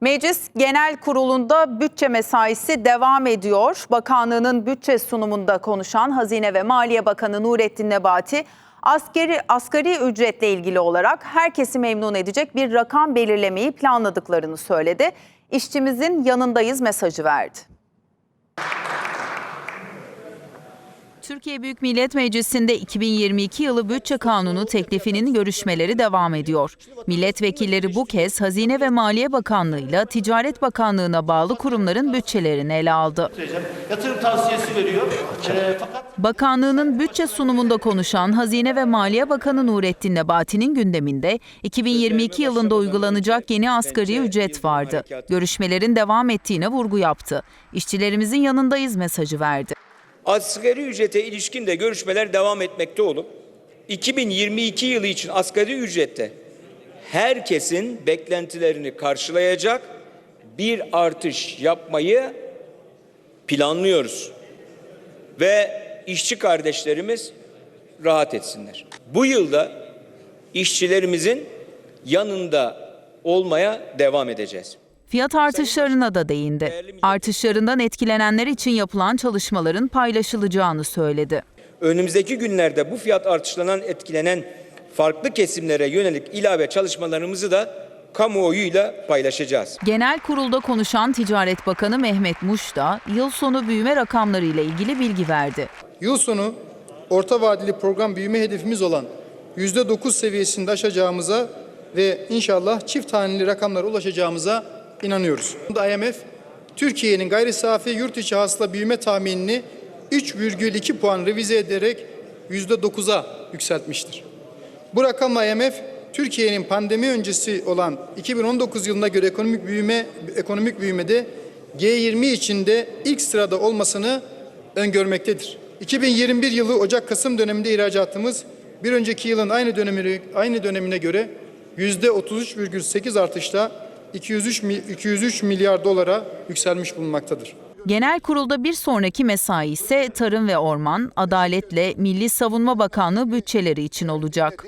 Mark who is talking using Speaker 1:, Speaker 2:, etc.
Speaker 1: Meclis Genel Kurulu'nda bütçe mesaisi devam ediyor. Bakanlığının bütçe sunumunda konuşan Hazine ve Maliye Bakanı Nurettin Nebati, askeri asgari ücretle ilgili olarak herkesi memnun edecek bir rakam belirlemeyi planladıklarını söyledi. İşçimizin yanındayız mesajı verdi. Türkiye Büyük Millet Meclisi'nde 2022 yılı bütçe kanunu teklifinin görüşmeleri devam ediyor. Milletvekilleri bu kez Hazine ve Maliye Bakanlığı'yla Ticaret Bakanlığı'na bağlı kurumların bütçelerini ele aldı.
Speaker 2: yatırım tavsiyesi veriyor. Ee, fakat
Speaker 1: Bakanlığının bütçe sunumunda konuşan Hazine ve Maliye Bakanı Nurettin Nebati'nin gündeminde 2022 yılında uygulanacak yeni asgari ücret vardı. Görüşmelerin devam ettiğine vurgu yaptı. İşçilerimizin yanındayız mesajı verdi.
Speaker 3: Asgari ücrete ilişkin de görüşmeler devam etmekte olup 2022 yılı için asgari ücrette herkesin beklentilerini karşılayacak bir artış yapmayı planlıyoruz. Ve işçi kardeşlerimiz rahat etsinler. Bu yılda işçilerimizin yanında olmaya devam edeceğiz.
Speaker 1: Fiyat artışlarına da değindi. Artışlarından etkilenenler için yapılan çalışmaların paylaşılacağını söyledi.
Speaker 3: Önümüzdeki günlerde bu fiyat artışlarından etkilenen farklı kesimlere yönelik ilave çalışmalarımızı da kamuoyuyla paylaşacağız.
Speaker 1: Genel kurulda konuşan Ticaret Bakanı Mehmet Muş da yıl sonu büyüme rakamlarıyla ilgili bilgi verdi.
Speaker 4: Yıl sonu orta vadeli program büyüme hedefimiz olan %9 seviyesinde aşacağımıza ve inşallah çift haneli rakamlara ulaşacağımıza inanıyoruz. IMF, Türkiye'nin gayri safi yurt içi hasıla büyüme tahminini 3,2 puan revize ederek %9'a yükseltmiştir. Bu rakamla IMF, Türkiye'nin pandemi öncesi olan 2019 yılına göre ekonomik büyüme ekonomik büyümede G20 içinde ilk sırada olmasını öngörmektedir. 2021 yılı Ocak-Kasım döneminde ihracatımız bir önceki yılın aynı dönemine, aynı dönemine göre yüzde 33,8 artışla 203, mi- 203 milyar dolara yükselmiş bulunmaktadır.
Speaker 1: Genel kurulda bir sonraki mesai ise Tarım ve Orman, Adaletle Milli Savunma Bakanlığı bütçeleri için olacak.